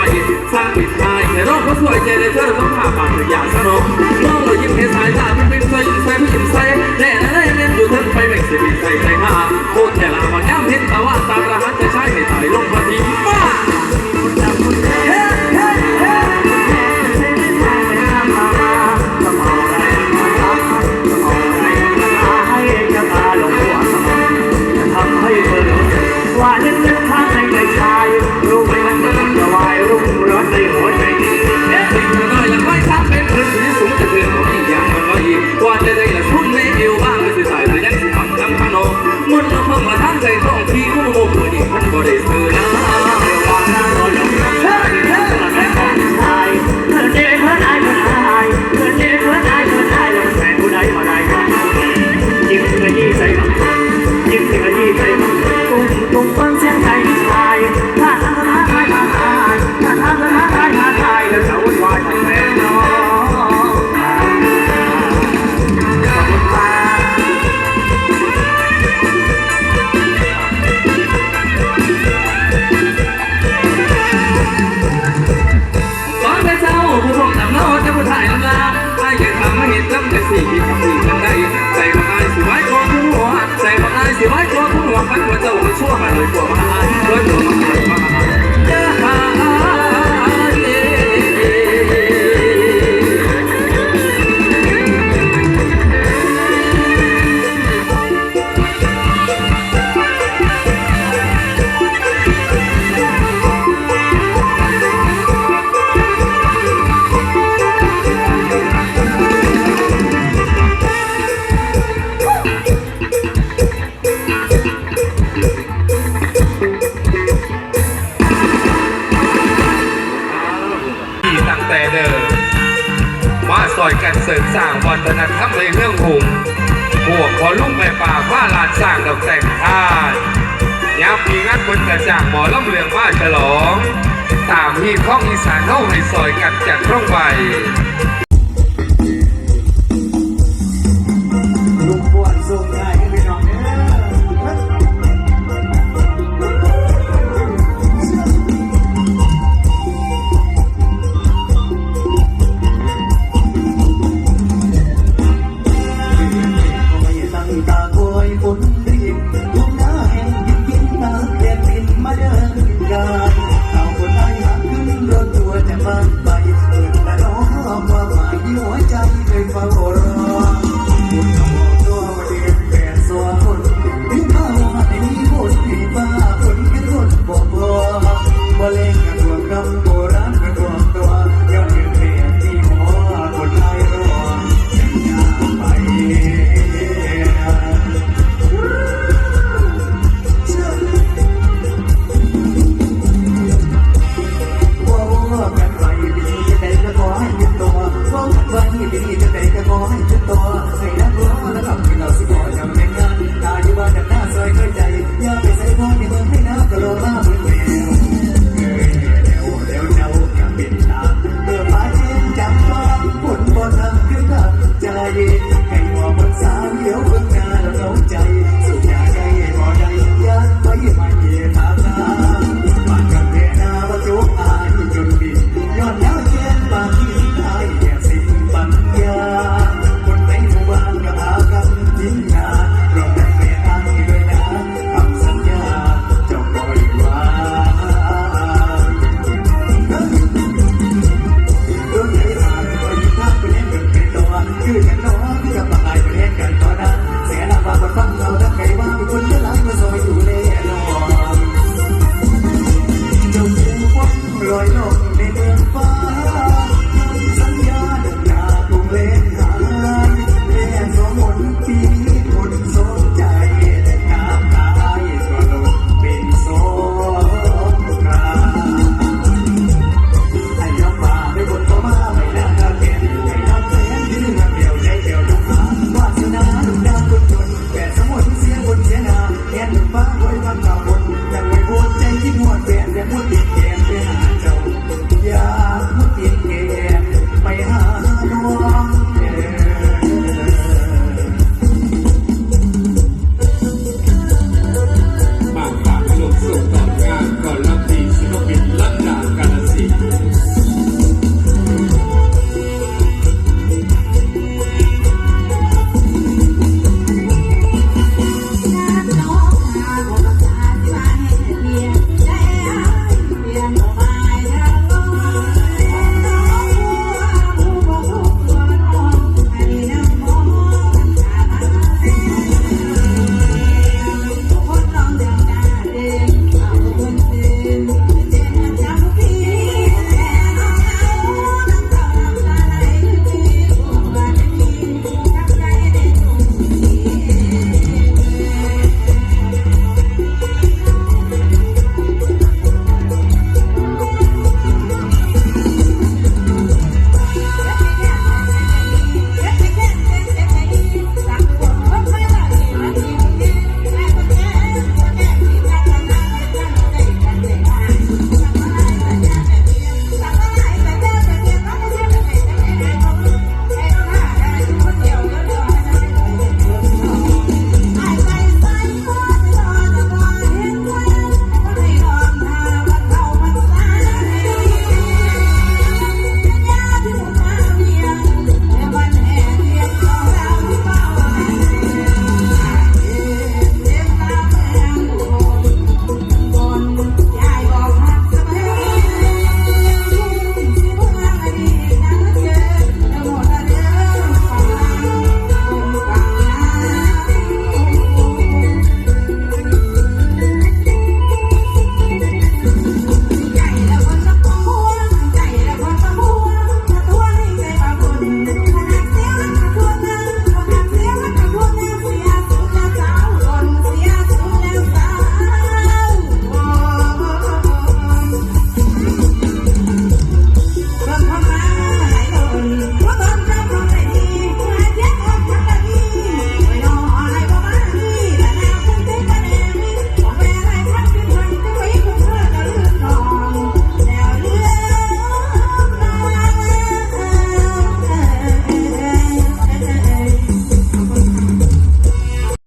อยสร้างปิดท้ายแต่รอบเขาสวยเจเลยเธอต้องผ่าปากต่อยากสนองน้องเรายิ้มเห็นสายตาเป็นเป็นใสใสผู้หญิงใสแน่นะ เดอร์มาซอยกันเสริมสร้างวัฒนธรรมในเรื่องหุงบวกพอลุ่มแม่ป่าว่าลานสร้างดอกแต่งท่ายับมีงานคนกระจ่างหมอล่ำเรืองมาฉลอง ตามที่ข้องอีสานเข้าในซอยกันจัดร่องใบลุงบวนทรงไทย Go.